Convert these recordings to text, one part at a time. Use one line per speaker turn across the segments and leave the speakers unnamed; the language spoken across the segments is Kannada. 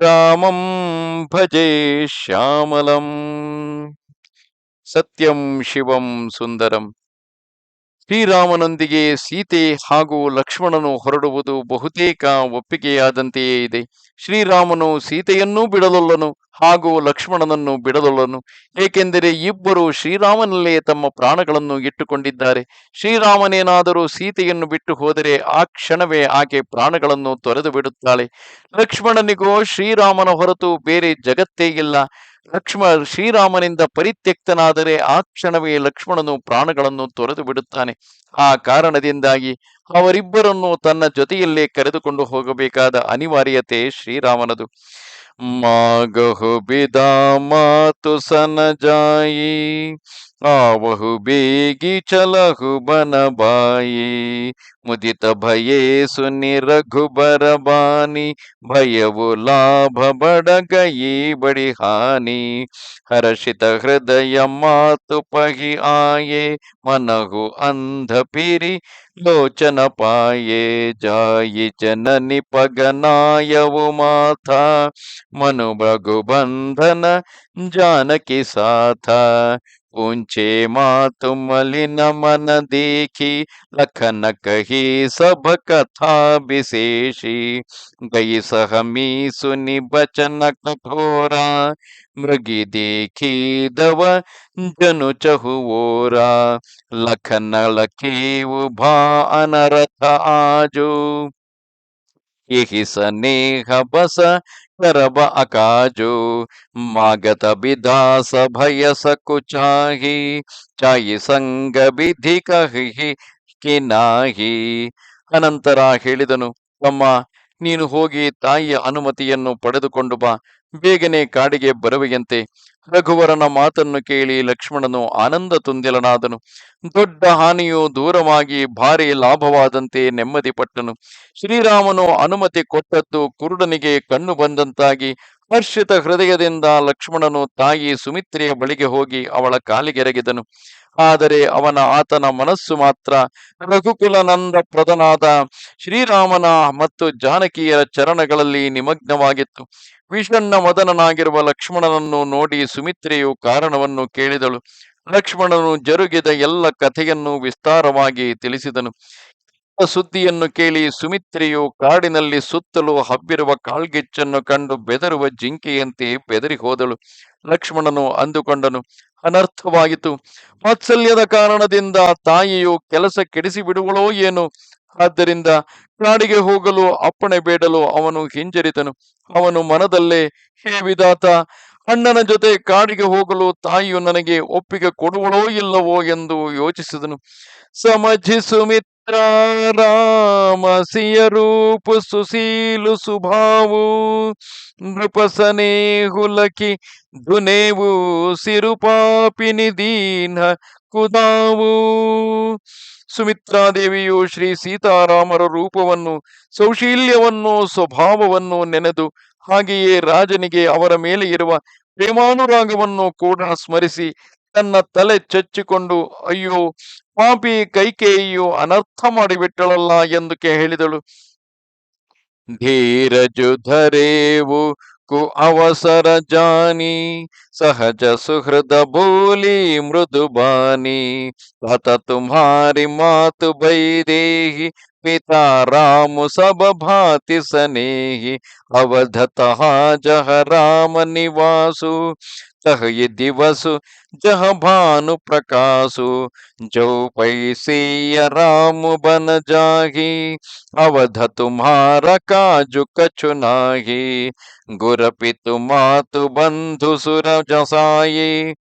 ರಾಮಂ ಭಜೆ ಶ್ಯಾಮಲಂ ಸತ್ಯಂ ಶಿವಂ ಸುಂದರಂ ಶ್ರೀರಾಮನೊಂದಿಗೆ ಸೀತೆ ಹಾಗೂ ಲಕ್ಷ್ಮಣನು ಹೊರಡುವುದು ಬಹುತೇಕ ಒಪ್ಪಿಗೆಯಾದಂತೆಯೇ ಇದೆ. ಶ್ರೀರಾಮನು ಸೀತೆಯನ್ನೂ ಬಿಡಲೊಲ್ಲನು ಹಾಗೂ ಲಕ್ಷ್ಮಣನನ್ನು ಬಿಡಲೊಲ್ಲನು. ಏಕೆಂದರೆ ಇಬ್ಬರು ಶ್ರೀರಾಮನಲ್ಲೇ ತಮ್ಮ ಪ್ರಾಣಗಳನ್ನು ಇಟ್ಟುಕೊಂಡಿದ್ದಾರೆ. ಶ್ರೀರಾಮನೇನಾದರೂ ಸೀತೆಯನ್ನು ಬಿಟ್ಟು ಹೋದರೆ ಆ ಕ್ಷಣವೇ ಆಕೆ ಪ್ರಾಣಗಳನ್ನು ತೊರೆದು ಬಿಡುತ್ತಾಳೆ. ಲಕ್ಷ್ಮಣನಿಗೋ ಶ್ರೀರಾಮನ ಹೊರತು ಬೇರೆ ಜಗತ್ತೇ ಇಲ್ಲ. ಲಕ್ಷ್ಮ, ಶ್ರೀರಾಮನಿಂದ ಪರಿತ್ಯಕ್ತನಾದರೆ ಆ ಕ್ಷಣವೇ ಲಕ್ಷ್ಮಣನು ಪ್ರಾಣಗಳನ್ನು ತೊರೆದು ಬಿಡುತ್ತಾನೆ. ಆ ಕಾರಣದಿಂದಾಗಿ ಅವರಿಬ್ಬರನ್ನು ತನ್ನ ಜೊತೆಯಲ್ಲೇ ಕರೆದುಕೊಂಡು ಹೋಗಬೇಕಾದ ಅನಿವಾರ್ಯತೆ ಶ್ರೀರಾಮನದು. ಮಾಗಹು ಮಾತು ಸನ ಜಾಯಿ ಆವಹು ಬೇಗಿ ಚಲಹು ಬನಬಾಯಿ ಮುದಿತ ಭಯೇ ಸುನಿ ರಘುಬರ ಬಾನಿ ಭಯವು ಲಾಭ ಬಡಗಯಿ ಬಡಿ ಹಾನಿ. ಹರ್ಷಿತ ಹೃದಯ ಮಾತು ಪಹಿ ಆಯೆ. ಮನಹು ಅಂಧ ಪಿರಿ ಲೋಚನ ಪಾಯೆ. ಜಾಯಿ ಜನನಿ ಪಗನಾಯವು ಮಾಥ. ಮನು ಭಗು ಬಂಧನ ಜಾನಕಿ ಸಾಥ. ऊंचे मातु मलिन मन देखी लखन कही सब कथा विशेषी गई सहमी सुनि बचन कठोरा मृगी देखी दव जनु चहुओरा लखन लखी उभा अनरथ आजो यही स्नेह बस तरब ಮಾಗತ मागत विदास भय सकुचाही ಚಾಯಿ ಸಂಗ ಬಿಧಿ ಕಹಿ ಕಿನಾಹಿ. ಅನಂತರ ಹೇಳಿದನು ತಮ್ಮ ನೀನು ಹೋಗಿ ತಾಯಿಯ ಅನುಮತಿಯನ್ನು ಪಡೆದುಕೊಂಡು ಬಾ, ಬೇಗನೆ ಕಾಡಿಗೆ ಬರುವೆಯಂತೆ. ರಘುವರನ ಮಾತನ್ನು ಕೇಳಿ ಲಕ್ಷ್ಮಣನು ಆನಂದ ತುಂದಿಲನಾದನು. ದೊಡ್ಡ ಹಾನಿಯು ದೂರವಾಗಿ ಭಾರಿ ಲಾಭವಾದಂತೆ ನೆಮ್ಮದಿ ಪಟ್ಟನು. ಶ್ರೀರಾಮನು ಅನುಮತಿ ಕೊಟ್ಟದ್ದು ಕುರುಡನಿಗೆ ಕಣ್ಣು ಬಂದಂತಾಗಿ ಹರ್ಷಿತ ಹೃದಯದಿಂದ ಲಕ್ಷ್ಮಣನು ತಾಯಿ ಸುಮಿತ್ರೆಯ ಬಳಿಗೆ ಹೋಗಿ ಅವಳ ಕಾಲಿಗೆರಗಿದನು. ಆದರೆ ಅವನ ಆತನ ಮನಸ್ಸು ಮಾತ್ರ ರಘುಕುಲನಂದ ಪ್ರದನಾದ ಶ್ರೀರಾಮನ ಮತ್ತು ಜಾನಕಿಯರ ಚರಣಗಳಲ್ಲಿ ನಿಮಗ್ನವಾಗಿತ್ತು. ವಿಷಣ್ಣ ಮದನನಾಗಿರುವ ಲಕ್ಷ್ಮಣನನ್ನು ನೋಡಿ ಸುಮಿತ್ರೆಯು ಕಾರಣವನ್ನು ಕೇಳಿದಳು. ಲಕ್ಷ್ಮಣನು ಜರುಗಿದ ಎಲ್ಲ ಕಥೆಯನ್ನು ವಿಸ್ತಾರವಾಗಿ ತಿಳಿಸಿದನು. ಸುದ್ದಿಯನ್ನು ಕೇಳಿ ಸುಮಿತ್ರೆಯು ಕಾಡಿನಲ್ಲಿ ಸುತ್ತಲೂ ಹಬ್ಬಿರುವ ಕಾಳ್ಗಿಚ್ಚನ್ನು ಕಂಡು ಬೆದರುವ ಜಿಂಕೆಯಂತೆ ಬೆದರಿ ಹೋದಳು. ಲಕ್ಷ್ಮಣನು ಅಂದುಕೊಂಡನು, ಅನರ್ಥವಾಯಿತು. ವಾತ್ಸಲ್ಯದ ಕಾರಣದಿಂದ ತಾಯಿಯು ಕೆಲಸ ಕೆಡಿಸಿ ಬಿಡುವಳೋ ಏನು? ಆದ್ದರಿಂದ ಕಾಡಿಗೆ ಹೋಗಲು ಅಪ್ಪಣೆ ಬೇಡಲು ಅವನು ಹಿಂಜರಿತನು. ಅವನು ಮನದಲ್ಲೇ, ಹೇ ವಿಧಾತ, ಅಣ್ಣನ ಜೊತೆ ಕಾಡಿಗೆ ಹೋಗಲು ತಾಯಿಯು ನನಗೆ ಒಪ್ಪಿಗೆ ಕೊಡುವಳೋ ಇಲ್ಲವೋ? ಎಂದು ಯೋಚಿಸಿದನು. ಸಮಜಿ ಸುಮಿತ್ರ ರಾಮ ಸಿಯ ರೂಪು ಸುಶೀಲು ಸುಭಾವು ನೃಪಸನೆ ಹುಲಕಿ ಧುನೇವು ಸಿರುಪಾಪಿನಿ ದೀನ ಕುದಾವು. ಸುಮಿತ್ರಾದೇವಿಯು ಶ್ರೀ ಸೀತಾರಾಮರ ರೂಪವನ್ನು ಸೌಶೀಲ್ಯವನ್ನು ಸ್ವಭಾವವನ್ನು ನೆನೆದು ಹಾಗೆಯೇ ರಾಜನಿಗೆ ಅವರ ಮೇಲೆ ಇರುವ ಪ್ರೇಮಾನುರಾಗವನ್ನು ಕೂಡ ಸ್ಮರಿಸಿ ತನ್ನ ತಲೆ ಚಚ್ಚಿಕೊಂಡು, ಅಯ್ಯೋ, ಪಾಪಿ ಕೈಕೇಯು ಅನರ್ಥ ಮಾಡಿಬಿಟ್ಟಳಲ್ಲ ಎಂದು ಹೇಳಿದಳು. ಧೀರಜು ಧರೇವು ಕು ಅವಸರ ಜಾನಿ, ಸಹಜ ಸುಹೃದ ಬೋಲಿ ಮೃದು ಬಾನಿ ಸತ ತುಮಾರಿ ಮಾತು ಬೈದೇಹಿ, ಪಿತಾ ರಾಮು ಸಬ ಭಾತಿ ಸನೇಹಿ, ಅವಧತಃ ಜಹ ರಾಮ ನಿವಾಸು तह ये दिवसु, जह भानु प्रकाशु, जो पैसे राम बन जाही, अवध तुम्हारा काजु कछु नाही। गुर पितु मातु बंधु सुर जसाये,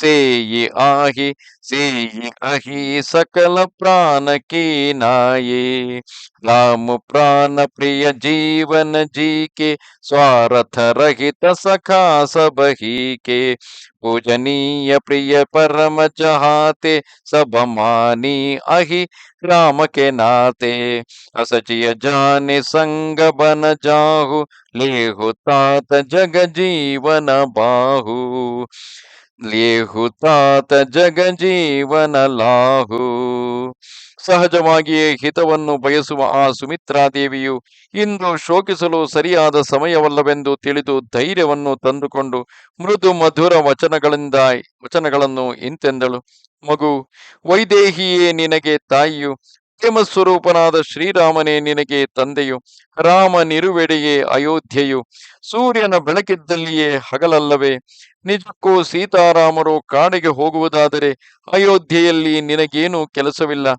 से ये आही, से ये अही सकल प्राण की नाये। राम प्राण प्रिय जीवन जी के, स्वार्थ रहित सखा सब ही के। पूजनीय प्रिय परम चहाते, सब मानी अहि राम के नाते। असचिय जाने संग बन जाहु, लेहु तात जग जीवन बाहु। लेहु तात जग जीवन लाहु। ಸಹಜವಾಗಿಯೇ ಹಿತವನ್ನು ಬಯಸುವ ಆ ಸುಮಿತ್ರಾದೇವಿಯು ಇಂದು ಶೋಕಿಸಲು ಸರಿಯಾದ ಸಮಯವಲ್ಲವೆಂದು ತಿಳಿದು ಧೈರ್ಯವನ್ನು ತಂದುಕೊಂಡು ಮೃದು ಮಧುರ ವಚನಗಳಿಂದ, ವಚನಗಳನ್ನು ಇಂತೆಂದಳು. ಮಗು, ವೈದೇಹಿಯೇ ನಿನಗೆ ತಾಯಿಯು ಸ್ವರೂಪನಾದ ಶ್ರೀರಾಮನೇ ನಿನಗೆ ತಂದೆಯು, ರಾಮ ನಿರುವೆಡೆಯೇ ಅಯೋಧ್ಯೆಯು. ಸೂರ್ಯನ ಬೆಳಕಿದ್ದಲ್ಲಿಯೇ ಹಗಲಲ್ಲವೇ? ನಿಜಕ್ಕೂ ಸೀತಾರಾಮರು ಕಾಡಿಗೆ ಹೋಗುವುದಾದರೆ ಅಯೋಧ್ಯೆಯಲ್ಲಿ ನಿನಗೇನು ಕೆಲಸವಿಲ್ಲ.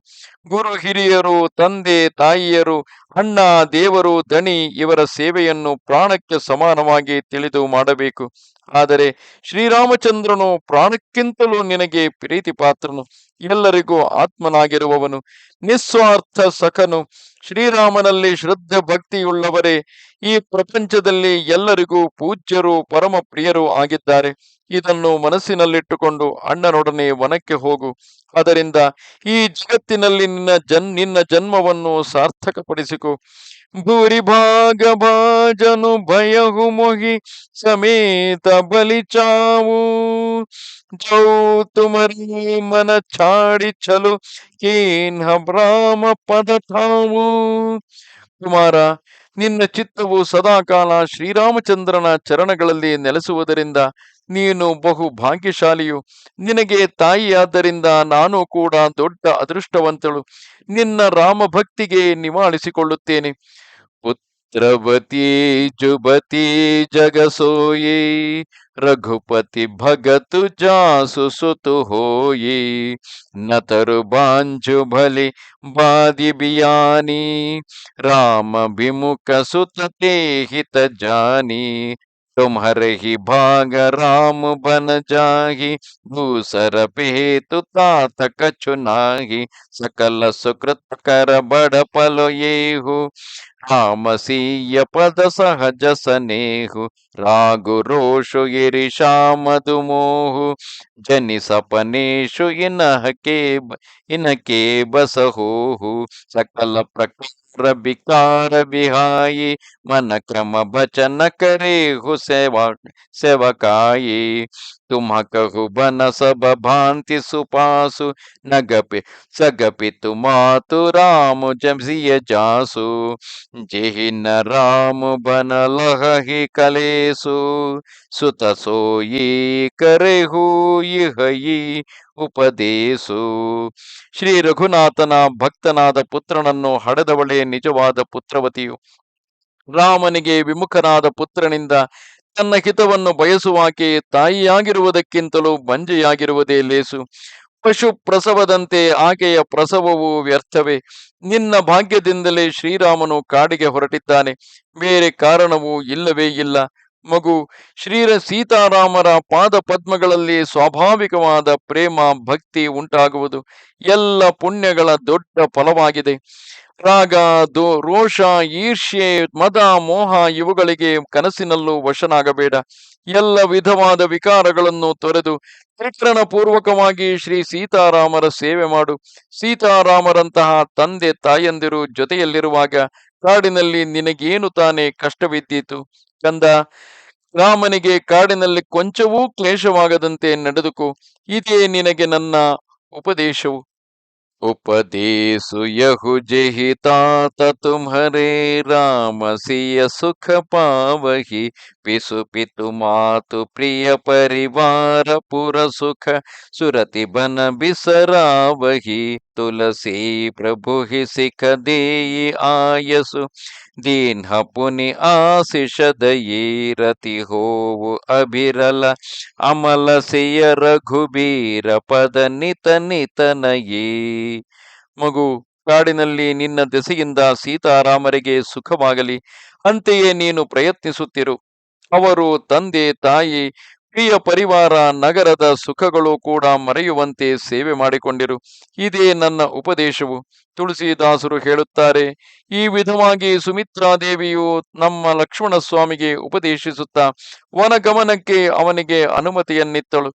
ಗುರು ಹಿರಿಯರು, ತಂದೆ, ತಾಯಿಯರು, ಅಣ್ಣ, ದೇವರು, ದಣಿ ಇವರ ಸೇವೆಯನ್ನು ಪ್ರಾಣಕ್ಕೆ ಸಮಾನವಾಗಿ ತಿಳಿದು ಮಾಡಬೇಕು. ಆದರೆ ಶ್ರೀರಾಮಚಂದ್ರನು ಪ್ರಾಣಕ್ಕಿಂತಲೂ ನಿನಗೆ ಪ್ರೀತಿ ಪಾತ್ರನು ಎಲ್ಲರಿಗೂ ಆತ್ಮನಾಗಿರುವವನು. ನಿಸ್ವಾರ್ಥ ಸಖನು. ಶ್ರೀರಾಮನಲ್ಲಿ ಶ್ರದ್ಧೆ ಭಕ್ತಿಯುಳ್ಳವರೇ, ಈ ಪ್ರಪಂಚದಲ್ಲಿ ಎಲ್ಲರಿಗೂ ಪೂಜ್ಯರು ಪರಮ ಪ್ರಿಯರು ಆಗಿದ್ದಾರೆ. ಇದನ್ನು ಮನಸ್ಸಿನಲ್ಲಿಟ್ಟುಕೊಂಡು ಅಣ್ಣನೊಡನೆ ವನಕ್ಕೆ ಹೋಗು. ಅದರಿಂದ ಈ ಜಗತ್ತಿನಲ್ಲಿ ನಿನ್ನ ಜನ್, ನಿನ್ನ ಜನ್ಮವನ್ನು ಸಾರ್ಥಕಪಡಿಸಿಕೊ. ಭೂರಿ ಭಾಗ ಭಾಜನು ಭಯಹು ಮೊಹಿ ಸಮೇತ ಬಲಿ ಚಾವು. ಜೌ ತುಮರಿ ಮನ ಚಾಡಿ ಚಲು ಕೀನ್ಹ ಬ್ರಾಹ್ಮ ಪದ ತಾವು ಕುಮಾರ, ನಿನ್ನ ಚಿತ್ತವು ಸದಾಕಾಲ ಶ್ರೀರಾಮಚಂದ್ರನ ಚರಣಗಳಲ್ಲಿ ನೆಲೆಸುವುದರಿಂದ ನೀನು ಬಹು ಭಾಗ್ಯಶಾಲಿಯು. ನಿನಗೆ ತಾಯಿಯಾದ್ದರಿಂದ ನಾನು ಕೂಡ ದೊಡ್ಡ ಅದೃಷ್ಟವಂತಳು. ನಿನ್ನ ರಾಮ ರಾಮಭಕ್ತಿಗೆ ನಿವಾಳಿಸಿಕೊಳ್ಳುತ್ತೇನೆ. ಪುತ್ರವತಿ, ಜುಬತಿ, ಜಗಸೋಯಿ, ರಘುಪತಿ ಭಗತು ಜಾಸು ಸುತು ಹೋಯಿ ನತರು ಬಾಂಜು ಬಲಿ ಬಾದಿ ಬಿಯಾನಿ ರಾಮ ಬಿಮುಖ ಸುತ ಜಾನಿ तुम्हारे ही भाग राम बन जाही। दूसर पेतु तात कछु नाही, सकल सुकृत कर बड़ पलो येहु। राम सीय पद सहज सनेहु रागु रोषु गिरिशा मधुमोहु जनि सपनेषु इनह के इनके बसहोहु सकल प्रकार विकार बिहाई मन ತುಮ ಬನ ಸಬ ಭಾಂತಿ ಸುಪಾಸು ನಗಪಿ ಸಗಪಿ ತುಮಾತು ರಾಮು ಜಂಸಿಯ ಜಾಸು ಜಿಹಿನ ರಾಮು ಬನ ಲಹಿ ಕಲೇಸು ಸುತ ಸೋಯಿ ಕರೆಹು ಇಹಯಿ ಉಪದೇಸು. ಶ್ರೀ ರಘುನಾಥನ ಭಕ್ತನಾದ ಪುತ್ರನನ್ನು ಹಡೆದವಳೆ ನಿಜವಾದ ಪುತ್ರವತಿಯು. ರಾಮನಿಗೆ ವಿಮುಖನಾದ ಪುತ್ರನಿಂದ ತನ್ನ ಹಿತವನ್ನು ಬಯಸುವಾಕೆ ತಾಯಿಯಾಗಿರುವುದಕ್ಕಿಂತಲೂ ಬಂಜೆಯಾಗಿರುವುದೇ ಲೇಸು. ಪಶು ಪ್ರಸವದಂತೆ ಆಕೆಯ ಪ್ರಸವವು ವ್ಯರ್ಥವೇ. ನಿನ್ನ ಭಾಗ್ಯದಿಂದಲೇ ಶ್ರೀರಾಮನು ಕಾಡಿಗೆ ಹೊರಟಿದ್ದಾನೆ. ಬೇರೆ ಕಾರಣವೂ ಇಲ್ಲವೇ ಇಲ್ಲ. ಮಗು, ಶ್ರೀರ ಸೀತಾರಾಮರ ಪಾದ ಪದ್ಮಗಳಲ್ಲಿ ಸ್ವಾಭಾವಿಕವಾದ ಪ್ರೇಮ, ಭಕ್ತಿ ಉಂಟಾಗುವುದು. ಎಲ್ಲ ಪುಣ್ಯಗಳ ದೊಡ್ಡ ಫಲವಾಗಿದೆ. ರಾಗ, ದೋ, ರೋಷ, ಈರ್ಷ್ಯೆ, ಮದ, ಮೋಹ ಇವುಗಳಿಗೆ ಕನಸಿನಲ್ಲೂ ವಶನಾಗಬೇಡ. ಎಲ್ಲ ವಿಧವಾದ ವಿಕಾರಗಳನ್ನು ತೊರೆದು ತ್ರಿಕರಣ ಪೂರ್ವಕವಾಗಿ ಶ್ರೀ ಸೀತಾರಾಮರ ಸೇವೆ ಮಾಡು. ಸೀತಾರಾಮರಂತಹ ತಂದೆ ತಾಯಂದಿರು ಜೊತೆಯಲ್ಲಿರುವಾಗ ಕಾಡಿನಲ್ಲಿ ನಿನಗೇನು ತಾನೇ ಕಷ್ಟವಿದ್ದೀತು? ಕಂದ ರಾಮನಿಗೆ ಕಾಡಿನಲ್ಲಿ ಕೊಂಚವೂ ಕ್ಲೇಶವಾಗದಂತೆ ನಡೆದುಕು, ಇದೇ ನಿನಗೆ ನನ್ನ ಉಪದೇಶವು. ಉಪದೇಶು ಯಹು ಜೆಹಿ ತಾತ ತುಮರೇ, ರಾಮಸಿಯ ಸುಖ ಪಾವಹಿ ಪಿಸು ಪಿತು ಮಾತು ಪ್ರಿಯ ಪರಿವಾರ ಪುರ ಸುಖ ಸುರತಿ ಬನ ಬಿಸರಾವಹಿ. ತುಲಸಿ ಸಿಖ ದೇಯಿ ಆಯಸು, ದೀನ್ಹ ಪುನಿ ಆಶಿಷ ದಯೀರತಿ ಹೋವು ಅಭಿರಲ, ಅಮಲ ಸಿಯ ರಘುಬೀರ ಪದ ನಿತ ನಿತನಯೇ. ಮಗು, ಕಾಡಿನಲ್ಲಿ ನಿನ್ನ ದೆಸೆಯಿಂದ ಸೀತಾರಾಮರಿಗೆ ಸುಖವಾಗಲಿ, ಅಂತೆಯೇ ನೀನು ಪ್ರಯತ್ನಿಸುತ್ತಿರು. ಅವರು ತಂದೆ ತಾಯಿ ಪ್ರಿಯ ಪರಿವಾರ, ನಗರದ ಸುಖಗಳು ಕೂಡ ಮರೆಯುವಂತೆ ಸೇವೆ ಮಾಡಿಕೊಂಡಿರು. ಇದೇ ನನ್ನ ಉಪದೇಶವು. ತುಳಸಿದಾಸರು ಹೇಳುತ್ತಾರೆ, ಈ ವಿಧವಾಗಿ ಸುಮಿತ್ರಾದೇವಿಯು ನಮ್ಮ ಲಕ್ಷ್ಮಣ ಸ್ವಾಮಿಗೆ ಉಪದೇಶಿಸುತ್ತಾ ವನಗಮನಕ್ಕೆ ಅವನಿಗೆ ಅನುಮತಿಯನ್ನಿತ್ತಳು.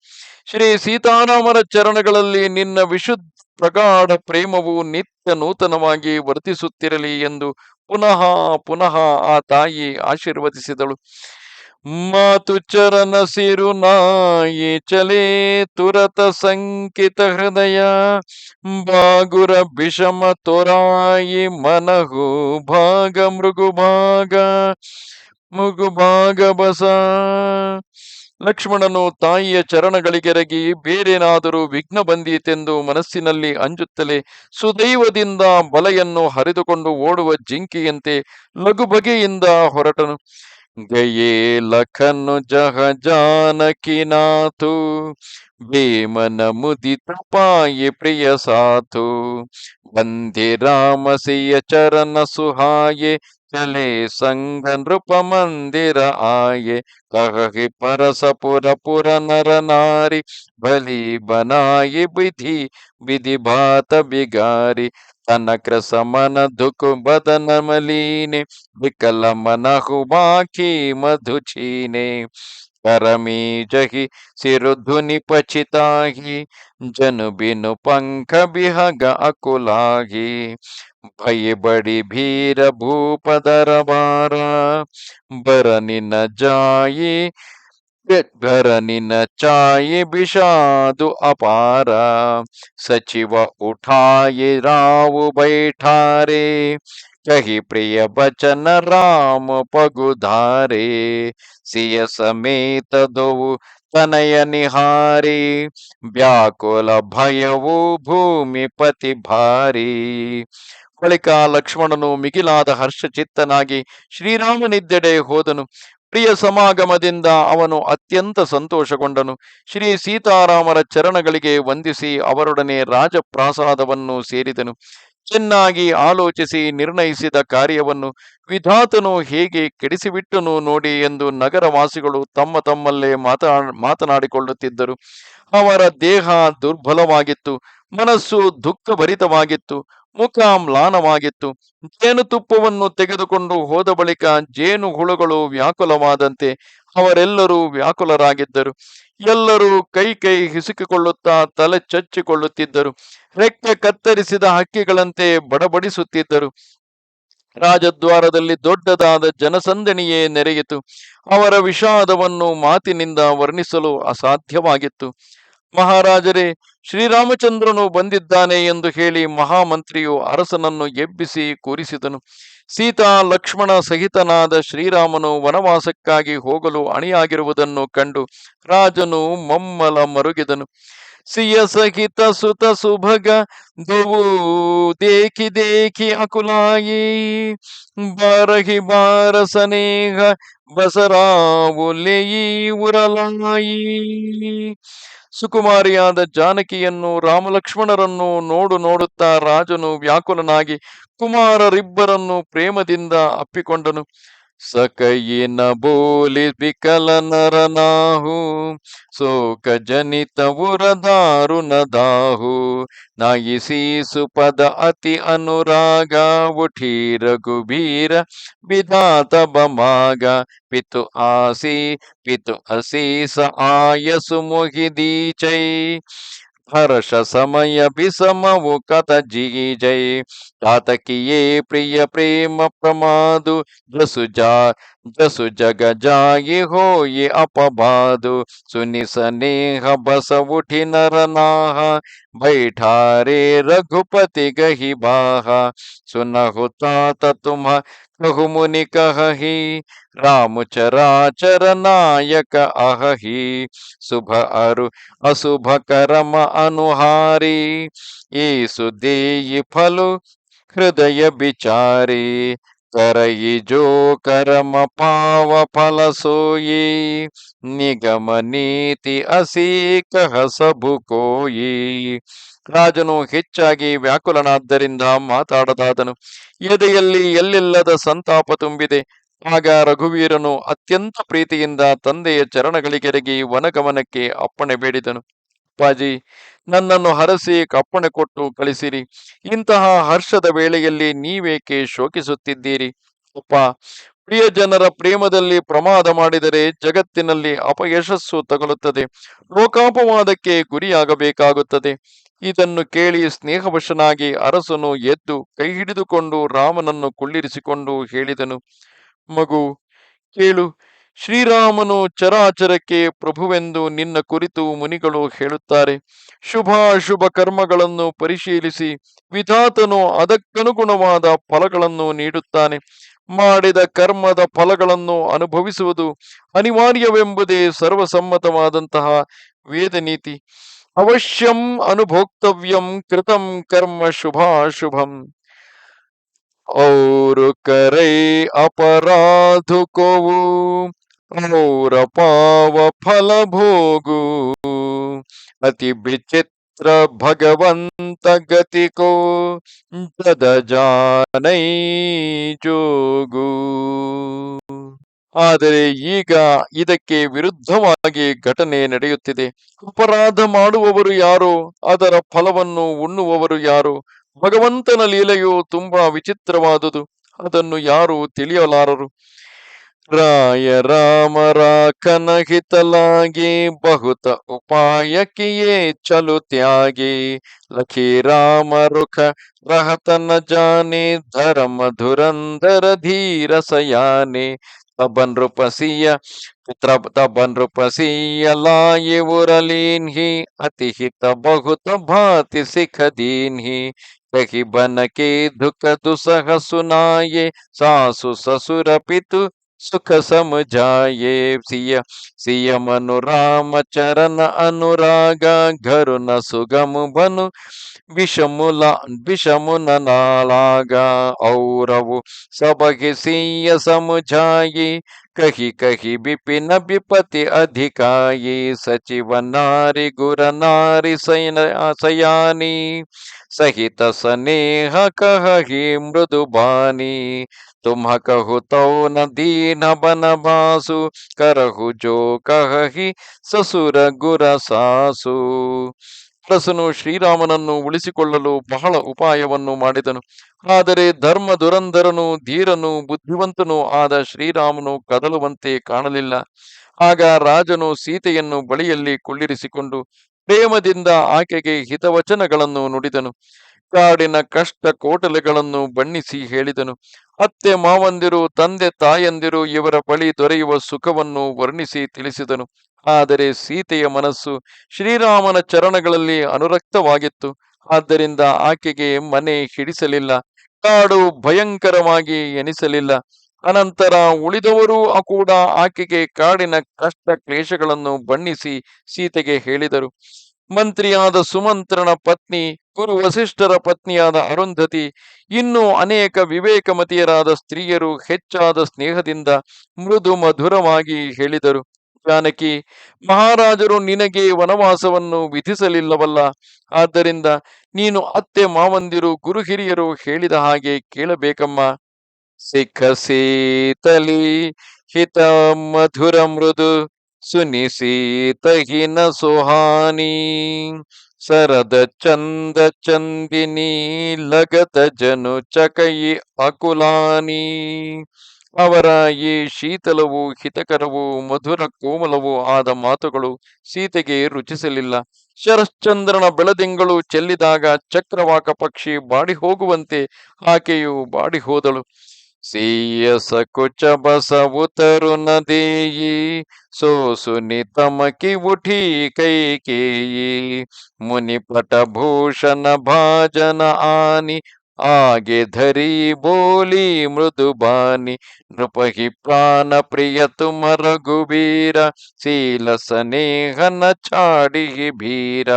ಶ್ರೀ ಸೀತಾರಾಮರ ಚರಣಗಳಲ್ಲಿ ನಿನ್ನ ವಿಶುದ್ಧ ಪ್ರಗಾಢ ಪ್ರೇಮವು ನಿತ್ಯ ನೂತನವಾಗಿ ವರ್ತಿಸುತ್ತಿರಲಿ ಎಂದು ಪುನಃ ಪುನಃ ಆ ತಾಯಿ ಆಶೀರ್ವದಿಸಿದಳು. ಮಾತು ಚರಣ ಸಿರು ನಾಯಿ ಚಲೇ ತುರತ ಸಂಕಿತ ಹೃದಯ. ಬಾಗುರ ವಿಷಮ ತೊರಾಯಿ ಮನಹು ಭಾಗ ಮೃಗು ಭಾಗ ಮೃಗು ಭಾಗ ಬಸ. ಲಕ್ಷ್ಮಣನು ತಾಯಿಯ ಚರಣಗಳಿಗೆರಗಿ ಬೇರೇನಾದರೂ ವಿಘ್ನ ಬಂದೀತೆಂದು ಮನಸ್ಸಿನಲ್ಲಿ ಅಂಜುತ್ತಲೇ ಸುದೈವದಿಂದ ಬಲೆಯನ್ನು ಹರಿದುಕೊಂಡು ಓಡುವ ಜಿಂಕೆಯಂತೆ ಲಘು ಬಗೆಯಿಂದ ಹೊರಟನು. ಗಯೇ ಲಖನು ಜಹ ಜಾನಕಿನಾಥು ಭೀಮನ ಮುದಿತ ಪಾಯಿ ಪ್ರಿಯ ಸಾಥು ಬಂದೆ ರಾಮಸಿಯ ಚರಣ ಸುಹಾಯೆ ಚಲೆ ಸಂಗ ನೃಪ ಮಂದಿರ ಆಯೆ ಕಹಿ ಪರಸಪುರ ಪುರ ನರ ನಾರಿ ಬಲಿ ಬನಾಯಿ ವಿಧಿ ವಿಧಿ ಭಾತ ಬಿಗಾರಿ ತನಕ್ರ ಸಮನ ದುಕು ಬದನ ಮಲೀನೆ ವಿಕಲ ಮನಹು ಬಾಕಿ ಮಧುಚೀನೆ ಕರಮೀ ಜಹಿ ಸಿರುಧುನಿ ಪಚಿತಾಹಿ ಜನು ಬಿನು ಪಂಖ ಬಿಹಗ ಅಕುಲಾಗಿ ಭಯ ಬಡಿ ಭೀರ ಭೂಪದರ ಬಾರ ಬರ ನಿನ ಜಾಯಿ न जाई भरनि न चाये विषादु अपार सचिव उठाए राव बैठारे कही प्रिय बचन राम पगुधारे ಸಿಯ ಸಮೇತ ದೋವು ತನಯ ನಿಹಾರಿ ವ್ಯಾಕುಲ ಭಯವು ಭೂಮಿ ಪತಿ ಭಾರಿ ಬಳಿಕ ಲಕ್ಷ್ಮಣನು ಮಿಗಿಲಾದ ಹರ್ಷಚಿತ್ತನಾಗಿ ಶ್ರೀರಾಮನಿದ್ದೆಡೆ ಹೋದನು ಪ್ರಿಯ ಸಮಾಗಮದಿಂದ ಅವನು ಅತ್ಯಂತ ಸಂತೋಷಗೊಂಡನು. ಶ್ರೀ ಸೀತಾರಾಮರ ಚರಣಗಳಿಗೆ ವಂದಿಸಿ ಅವರೊಡನೆ ರಾಜಪ್ರಾಸಾದವನ್ನು ಸೇರಿದನು. ಚೆನ್ನಾಗಿ ಆಲೋಚಿಸಿ ನಿರ್ಣಯಿಸಿದ ಕಾರ್ಯವನ್ನು ವಿಧಾತನು ಹೇಗೆ ಕೆಡಿಸಿಬಿಟ್ಟನು ನೋಡಿ ಎಂದು ನಗರವಾಸಿಗಳು ತಮ್ಮ ತಮ್ಮಲ್ಲೇ ಮಾತಾ, ಮಾತನಾಡಿಕೊಳ್ಳುತ್ತಿದ್ದರು. ಅವರ ದೇಹ ದುರ್ಬಲವಾಗಿತ್ತು, ಮನಸ್ಸು ದುಃಖಭರಿತವಾಗಿತ್ತು. ಮುಖ ಮ್ಲಾನವಾಗಿತ್ತು ಜೇನುತುಪ್ಪವನ್ನು ತೆಗೆದುಕೊಂಡು ಹೋದ ಬಳಿಕ ಜೇನು ಹುಳುಗಳು ವ್ಯಾಕುಲವಾದಂತೆ ಅವರೆಲ್ಲರೂ ವ್ಯಾಕುಲರಾಗಿದ್ದರು. ಎಲ್ಲರೂ ಕೈ ಕೈ ಹಿಸುಕಿಕೊಳ್ಳುತ್ತಾ ತಲೆ ಚಚ್ಚಿಕೊಳ್ಳುತ್ತಿದ್ದರು. ರೆಕ್ಕೆ ಕತ್ತರಿಸಿದ ಹಕ್ಕಿಗಳಂತೆ ಬಡಬಡಿಸುತ್ತಿದ್ದರು. ರಾಜದ್ವಾರದಲ್ಲಿ ದೊಡ್ಡದಾದ ಜನಸಂದಣಿಯೇ ನೆರೆಯಿತು. ಅವರ ವಿಷಾದವನ್ನು ಮಾತಿನಿಂದ ವರ್ಣಿಸಲು ಅಸಾಧ್ಯವಾಗಿತ್ತು. ಮಹಾರಾಜರೇ, ಶ್ರೀರಾಮಚಂದ್ರನು ಬಂದಿದ್ದಾನೆ ಎಂದು ಹೇಳಿ ಮಹಾಮಂತ್ರಿಯು ಅರಸನನ್ನು ಎಬ್ಬಿಸಿ ಕೂರಿಸಿದನು. ಸೀತಾ ಲಕ್ಷ್ಮಣ ಸಹಿತನಾದ ಶ್ರೀರಾಮನು ವನವಾಸಕ್ಕಾಗಿ ಹೋಗಲು ಅಣಿಯಾಗಿರುವುದನ್ನು ಕಂಡು ರಾಜನು ಮಮ್ಮಲ ಮರುಗಿದನು. ಸಿಯ ಸಹಿತ ಸುತ ಸುಭಗ, ದೂ ದೇಖಿ ದೇಖಿ ಅಕುಲಾಯಿ, ಬಾರಹಿ ಬಾರ ಸನೇಹ, ಬಸರಾವು ಲೇಯಿ ಉರಲಾಯಿ. ಸುಕುಮಾರಿಯಾದ ಜಾನಕಿಯನ್ನು ರಾಮಲಕ್ಷ್ಮಣರನ್ನು ನೋಡು ನೋಡುತ್ತಾ ರಾಜನು ವ್ಯಾಕುಲನಾಗಿ ಕುಮಾರರಿಬ್ಬರನ್ನು ಪ್ರೇಮದಿಂದ ಅಪ್ಪಿಕೊಂಡನು. ಸಕಯಿನ ಬೋಲಿ ವಿಕಲನರನಾಹು ಶೋಕ ಜನಿತ ಉರದಾರುನ ದಾಹು. ನಾಯಿಸಿ ಸುಪದ ಅತಿ ಅನುರಾಗ, ಉಠೀರ ಗುಭೀರ ವಿಧಾತ ಬಮಾಗ. ಪಿತು ಆಸಿ, ಪಿತು ಅಸೀಸ ಆಯಸು ಮೊಹಿದೀಚೈ हर्ष समय जी जय जीजय प्रिय प्रेम प्रमादु। जसु जा, जसु जग जाये हो ये अपबादु। सुनि सनेह बस उठि नर नाह। बैठा रे रघुपति गहि बाहा सुनहु तात मुनि कहि राम चराचर नायक अहि शुभ अरु अशुभ करम अनुहारी ईसु देयि फलु हृदय विचारी करई जो करम पाव फल सोई निगम नीति असी कह सब कोई ರಾಜನು ಹೆಚ್ಚಾಗಿ ವ್ಯಾಕುಲನಾದ್ದರಿಂದ ಮಾತಾಡದಾದನು. ಎದೆಯಲ್ಲಿ ಎಲ್ಲಿಲ್ಲದ ಸಂತಾಪ ತುಂಬಿದೆ. ಆಗ ರಘುವೀರನು ಅತ್ಯಂತ ಪ್ರೀತಿಯಿಂದ ತಂದೆಯ ಚರಣಗಳಿಗೆರಗಿ ವನಗಮನಕ್ಕೆ ಅಪ್ಪಣೆ ಬೇಡಿದನು. ಅಪ್ಪಾಜಿ, ನನ್ನನ್ನು ಹರಸಿ ಕಪ್ಪಣೆ ಕೊಟ್ಟು ಕಳಿಸಿರಿ. ಇಂತಹ ಹರ್ಷದ ವೇಳೆಯಲ್ಲಿ ನೀವೇಕೆ ಶೋಕಿಸುತ್ತಿದ್ದೀರಿ? ಅಪ್ಪ, ಪ್ರಿಯ ಜನರ ಪ್ರೇಮದಲ್ಲಿ ಪ್ರಮಾದ ಮಾಡಿದರೆ ಜಗತ್ತಿನಲ್ಲಿ ಅಪಯಶಸ್ಸು ತಗಲುತ್ತದೆ. ಲೋಕಾಪವಾದಕ್ಕೆ ಗುರಿಯಾಗಬೇಕಾಗುತ್ತದೆ. ಇದನ್ನು ಕೇಳಿ ಸ್ನೇಹವಶನಾಗಿ ಅರಸನು ಎದ್ದು ಕೈ ಹಿಡಿದುಕೊಂಡು ರಾಮನನ್ನು ಕುಳ್ಳಿರಿಸಿಕೊಂಡು ಹೇಳಿದನು, ಮಗು, ಕೇಳು, ಶ್ರೀರಾಮನು ಚರಾಚರಕ್ಕೆ ಪ್ರಭುವೆಂದು ನಿನ್ನ ಕುರಿತು ಮುನಿಗಳು ಹೇಳುತ್ತಾರೆ. ಶುಭಾಶುಭ ಕರ್ಮಗಳನ್ನು ಪರಿಶೀಲಿಸಿ, ವಿಧಾತನು ಅದಕ್ಕನುಗುಣವಾದ ಫಲಗಳನ್ನು ನೀಡುತ್ತಾನೆ. ಮಾಡಿದ ಕರ್ಮದ ಫಲಗಳನ್ನು ಅನುಭವಿಸುವುದು ಅನಿವಾರ್ಯವೆಂಬುದೇ ಸರ್ವಸಮ್ಮತವಾದಂತಹ ವೇದ ನೀತಿ अवश्यम अनुभोक्तव्यम कृतम कर्म शुभाशुभम। और करे अपराध को और पाव फल भोग अति विचित्र भगवंत गति को जद जान जोगु। ಆದರೆ ಈಗ ಇದಕ್ಕೆ ವಿರುದ್ಧವಾಗಿ ಘಟನೆ ನಡೆಯುತ್ತಿದೆ. ಅಪರಾಧ ಮಾಡುವವರು ಯಾರು? ಅದರ ಫಲವನ್ನು ಉಣ್ಣುವವರು ಯಾರು? ಭಗವಂತನ ಲೀಲೆಯು ತುಂಬಾ ವಿಚಿತ್ರವಾದುದು. ಅದನ್ನು ಯಾರು ತಿಳಿಯಲಾರರು. ರಾಯ ರಾಮರ ಕನಹಿತಲಾಗಿ ಬಹುತ ಉಪಾಯಕಿಯೇ ಚಲು ತ್ಯಾಗಿ. ಲಖಿ ರಾಮ ರುಖ ರಹತನ ಜಾನೆ ಧರ್ಮ ಧುರಂಧರ ಧೀರ ಸಯಾನೆ तबन रूपसीय पुत्र तबन रूपसीय लाये उरलीन ही अतिहित बहुत भाति सिख दीन ही कही बन के दुख दुसह सुनाये सासु ससुर पितु सुख समझाए सिय सियम अनुराम चरण अनुराग घरु न सुगम बनु विषमुला विषमुन नालाग औरव सबके सिय समझाई कही कही विपिन विपति अधिकायी सचिव नारी गुर नारी सयानी सहित स्नेह कहहि मृदुबानी तुम कहु तो न दीन बन बासु करहु जो कही ಸಸುರ ಗುರ ಸಾಸು ಅರಸನು ಶ್ರೀರಾಮನನ್ನು ಉಳಿಸಿಕೊಳ್ಳಲು ಬಹಳ ಉಪಾಯವನ್ನು ಮಾಡಿದನು ಆದರೆ ಧರ್ಮ ದುರಂಧರನು ಧೀರನು ಬುದ್ಧಿವಂತನೂ ಆದ ಶ್ರೀರಾಮನು ಕದಲುವಂತೆ ಕಾಣಲಿಲ್ಲ ಆಗ ರಾಜನು ಸೀತೆಯನ್ನು ಬಳಿಯಲ್ಲಿ ಕುಳ್ಳಿರಿಸಿಕೊಂಡು ಪ್ರೇಮದಿಂದ ಆಕೆಗೆ ಹಿತವಚನಗಳನ್ನು ನುಡಿದನು ಕಾಡಿನ ಕಷ್ಟ ಕೋಟಲೆಗಳನ್ನು ಬಣ್ಣಿಸಿ ಹೇಳಿದನು. ಅತ್ತೆ ಮಾವಂದಿರು, ತಂದೆ ತಾಯಂದಿರು ಇವರ ಬಳಿ ದೊರೆಯುವ ಸುಖವನ್ನು ವರ್ಣಿಸಿ ತಿಳಿಸಿದನು. ಆದರೆ ಸೀತೆಯ ಮನಸ್ಸು ಶ್ರೀರಾಮನ ಚರಣಗಳಲ್ಲಿ ಅನುರಕ್ತವಾಗಿತ್ತು. ಆದ್ದರಿಂದ ಆಕೆಗೆ ಮನೆ ಹಿಡಿಸಲಿಲ್ಲ. ಕಾಡು ಭಯಂಕರವಾಗಿ ಎನಿಸಲಿಲ್ಲ. ಅನಂತರ ಉಳಿದವರು ಕೂಡ ಆಕೆಗೆ ಕಾಡಿನ ಕಷ್ಟ ಕ್ಲೇಶಗಳನ್ನು ಬಣ್ಣಿಸಿ ಸೀತೆಗೆ ಹೇಳಿದರು. ಮಂತ್ರಿಯಾದ ಸುಮಂತ್ರನ ಪತ್ನಿ ಗುರು ವಸಿಷ್ಠರ ಪತ್ನಿಯಾದ ಅರುಂಧತಿ, ಇನ್ನೂ ಅನೇಕ ವಿವೇಕಮತಿಯರಾದ ಸ್ತ್ರೀಯರು ಹೆಚ್ಚಾದ ಸ್ನೇಹದಿಂದ ಮೃದು ಮಧುರವಾಗಿ ಹೇಳಿದರು. ಜಾನಕಿ, ಮಹಾರಾಜರು ನಿನಗೆ ವನವಾಸವನ್ನು ವಿಧಿಸಲಿಲ್ಲವಲ್ಲ. ಆದ್ದರಿಂದ ನೀನು ಅತ್ತೆ ಮಾವಂದಿರು ಗುರು ಹಿರಿಯರು ಹೇಳಿದ ಹಾಗೆ ಕೇಳಬೇಕಮ್ಮ. ಸಿಖ ಸೀತಲಿ ಹಿತ ಮಧುರ ಮೃದು ಸುನಿಸೀತಹಿನ ಸುಹಾನಿ, ಸರದ ಚಂದ ಚಂದಿನಿ ಲಗತ ಜನು ಚಕಯಿ ಅಕುಲಾನಿ. ಅವರ ಈ ಶೀತಲವು ಹಿತಕರವು, ಮಧುರ ಕೋಮಲವು ಆದ ಮಾತುಗಳು ಸೀತೆಗೆ ರುಚಿಸಲಿಲ್ಲ. ಶರಶ್ಚಂದ್ರನ ಬೆಳದಿಂಗಳು ಚೆಲ್ಲಿದಾಗ ಚಕ್ರವಾಕ ಪಕ್ಷಿ ಬಾಡಿ ಹೋಗುವಂತೆ ಆಕೆಯು ಬಾಡಿ ಹೋದಳು ಸೀಯ ಸಕುಚ ಬಸವುತರು ನದಿಯಿ ಸೋಸುನಿ ತಮಕಿ ಉಠಿ ಕೈಕೇಯಿ ಮುನಿಪಟ ಭೂಷಣ ಭಾಜನ ಆನಿ, ಆಗೆ ಧರಿ ಬೋಲಿ ಮೃದು ಬಾನಿ ನೃಪಹಿ ಪ್ರಾಣ ಪ್ರಿಯ ತುಮ ರಘುಬೀರ ಶೀಲ ಸನೇಹನ ಛಾಡಿ ಭೀರ.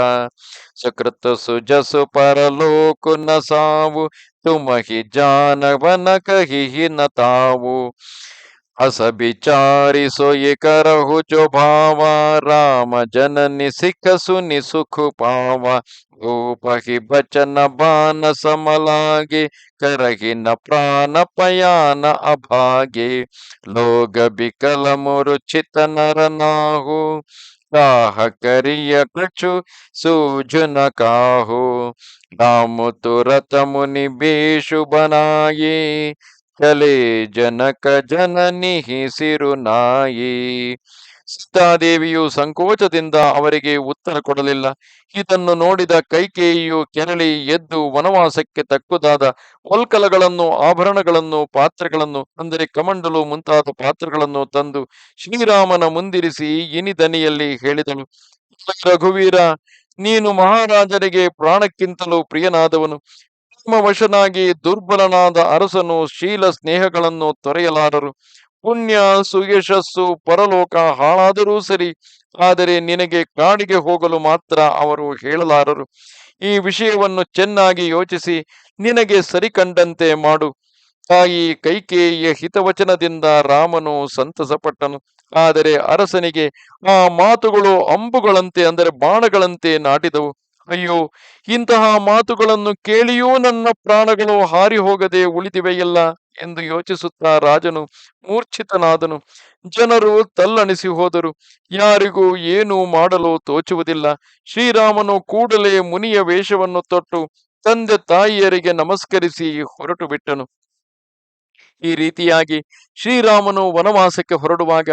ಸುಕೃತ ಸುಜಸು ಪರಲೋಕು ನ ಸಾವು ತುಮಹಿ ಜಾನವನ ಕಹಿಹಿನ ತಾವು. ಹಸಬಿಚಾರಿಸೊಯಿ ಕರಹು ಚೊ ಭಾವ. ರಾಮ ಜನನಿ ಸಿಕ್ಕಸು ನಿಸುಖು ಪಾವ. ಗೋಪಹಿ ಬಚನ ಬಾನ ಸಮಲಾಗಿ. ಕರಗಿನ ಪ್ರಾಣ ಪಯಾನ ಅಭಾಗಿ. ಲೋಗ ಬಿಕಲ ಮುರುಚಿತ ನರನಾಹು उत्साह करिय कछु सूझन काहो राम तुरत मुनि बेशु बनाये चले जनक जननी सिरुनाई ಸೀತಾದೇವಿಯು ಸಂಕೋಚದಿಂದ ಅವರಿಗೆ ಉತ್ತರ ಕೊಡಲಿಲ್ಲ. ಇದನ್ನು ನೋಡಿದ ಕೈಕೇಯಿಯು ಕೆರಳಿ ಎದ್ದು ವನವಾಸಕ್ಕೆ ತಕ್ಕುದಾದ ಒಲ್ಕಲಗಳನ್ನು, ಆಭರಣಗಳನ್ನು, ಪಾತ್ರೆಗಳನ್ನು, ಅಂದರೆ ಕಮಂಡಲು ಮುಂತಾದ ಪಾತ್ರಗಳನ್ನು ತಂದು ಶ್ರೀರಾಮನ ಮುಂದಿರಿಸಿ ಇನಿದನಿಯಲ್ಲಿ ಹೇಳಿದನು ರಘುವೀರ, ನೀನು ಮಹಾರಾಜರಿಗೆ ಪ್ರಾಣಕ್ಕಿಂತಲೂ ಪ್ರಿಯನಾದವನು. ವಶನಾಗಿ ದುರ್ಬಲನಾದ ಅರಸನು ಶೀಲ ಸ್ನೇಹಗಳನ್ನು ತೊರೆಯಲಾರರು. ಪುಣ್ಯ ಸುಯಶಸ್ಸು ಪರಲೋಕ ಹಾಳಾದರೂ ಸರಿ, ಆದರೆ ನಿನಗೆ ಕಾಡಿಗೆ ಹೋಗಲು ಮಾತ್ರ ಅವರು ಹೇಳಲಾರರು. ಈ ವಿಷಯವನ್ನು ಚೆನ್ನಾಗಿ ಯೋಚಿಸಿ ನಿನಗೆ ಸರಿ ಕಂಡಂತೆ ಮಾಡು. ತಾಯಿ ಕೈಕೇಯಿಯ ಹಿತವಚನದಿಂದ ರಾಮನು ಸಂತಸಪಟ್ಟನು. ಆದರೆ ಅರಸನಿಗೆ ಆ ಮಾತುಗಳು ಅಂಬುಗಳಂತೆ ಅಂದರೆ ಬಾಣಗಳಂತೆ ನಾಟಿದವು. ಅಯ್ಯೋ, ಇಂತಹ ಮಾತುಗಳನ್ನು ಕೇಳಿಯೂ ನನ್ನ ಪ್ರಾಣಗಳು ಹಾರಿ ಹೋಗದೆ ಉಳಿದಿವೆಯಲ್ಲ ಎಂದು ಯೋಚಿಸುತ್ತಾ ರಾಜನು ಮೂರ್ಛಿತನಾದನು. ಜನರು ತಲ್ಲಣಿಸಿ ಹೋದರು. ಯಾರಿಗೂ ಏನು ಮಾಡಲು ತೋಚುವುದಿಲ್ಲ. ಶ್ರೀರಾಮನು ಕೂಡಲೇ ಮುನಿಯ ವೇಷವನ್ನು ತೊಟ್ಟು ತಂದೆ ತಾಯಿಯರಿಗೆ ನಮಸ್ಕರಿಸಿ ಹೊರಟು ಬಿಟ್ಟನು ಈ ರೀತಿಯಾಗಿ ಶ್ರೀರಾಮನು ವನವಾಸಕ್ಕೆ ಹೊರಡುವಾಗ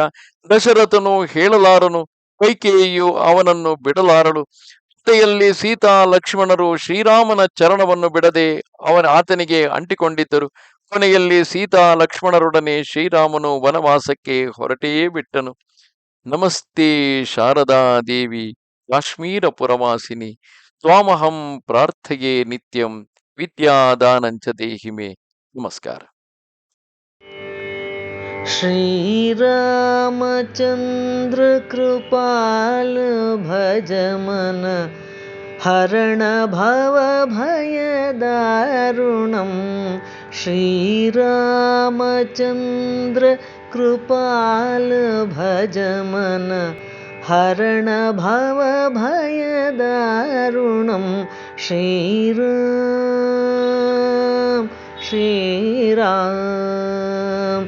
ದಶರಥನು ಹೇಳಲಾರನು, ಕೈಕೇಯಿಯು ಅವನನ್ನು ಬಿಡಲಾರಳು. ಜೊತೆಯಲ್ಲಿ ಸೀತಾ ಲಕ್ಷ್ಮಣರು ಶ್ರೀರಾಮನ ಚರಣವನ್ನು ಬಿಡದೆ ಅವನ ಆತನಿಗೆ ಅಂಟಿಕೊಂಡಿದ್ದರು. ಕೊನೆಯಲ್ಲಿ ಸೀತಾ ಲಕ್ಷ್ಮಣರೊಡನೆ ಶ್ರೀರಾಮನು ವನವಾಸಕ್ಕೆ ಹೊರಟೇ ಬಿಟ್ಟನು. ನಮಸ್ತೆ ಶಾರದಾ ದೇವಿ ಕಾಶ್ಮೀರ ಪುರವಾಸಿನಿ ತ್ವಾಮಹಂ ಪ್ರಾರ್ಥೆಯೇ ನಿತ್ಯಂ, ವಿದ್ಯಾದಾನಂಚ ದೇಹಿಮೆ. ನಮಸ್ಕಾರ.
श्रीरामचन्द्र कृपाल भजमन हरणभवभयदारुणं ऋणं श्रीरामचन्द्र कृपाल भजम हरण श्रीराम।